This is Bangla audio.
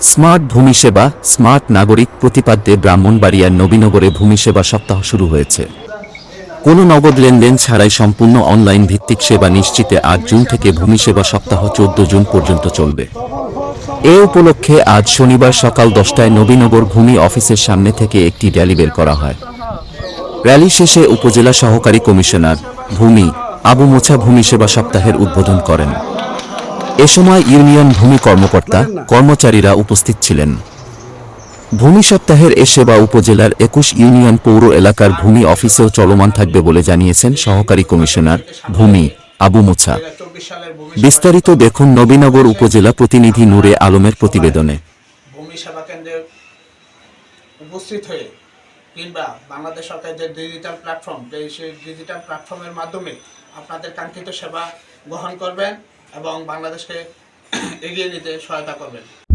স্মার্ট ভূমি সেবা স্মার্ট নাগরিক প্রতিপাদ্যে ব্রাহ্মণবাড়িয়ার নবীনগরে ভূমি সেবা সপ্তাহ শুরু হয়েছে। কোনো নগদ লেনদেন ছাড়াই সম্পূর্ণ অনলাইন ভিত্তিক সেবা নিশ্চিতে আট জুন থেকে ভূমি সেবা সপ্তাহ চোদ্দ জুন পর্যন্ত চলবে। এ উপলক্ষে আজ শনিবার সকাল দশটায় নবীনগর ভূমি অফিসের সামনে থেকে একটি র্যালি বের করা হয়। র্যালি শেষে উপজেলা সহকারী কমিশনার ভূমি আবু মোছা ভূমি সেবা সপ্তাহের উদ্বোধন করেন। এ সময় ইউনিয়ন ভূমি কর্মকর্তা কর্মচারীরা উপস্থিত ছিলেন। ভূমি সপ্তাহের এ সেবা উপজেলার একুশ ইউনিয়ন পৌর এলাকার ভূমি অফিসেও চলমান থাকবে বলে জানিয়েছেন সহকারী কমিশনার ভূমি আবু মোছা। বিস্তারিত দেখুন নবীনগর উপজেলা প্রতিনিধি নূরে আলমের প্রতিবেদনে। ভূমি সেবা কেন্দ্রে উপস্থিত হয়ে কিংবা বাংলাদেশ সরকারের যে ডিজিটাল প্ল্যাটফর্ম সেই ডিজিটাল প্ল্যাটফর্মের মাধ্যমে আপনাদের কাঙ্ক্ষিত সেবা গ্রহণ করবেন। এবং বাংলাদেশকে এগিয়ে নিতে সহায়তা করবেন।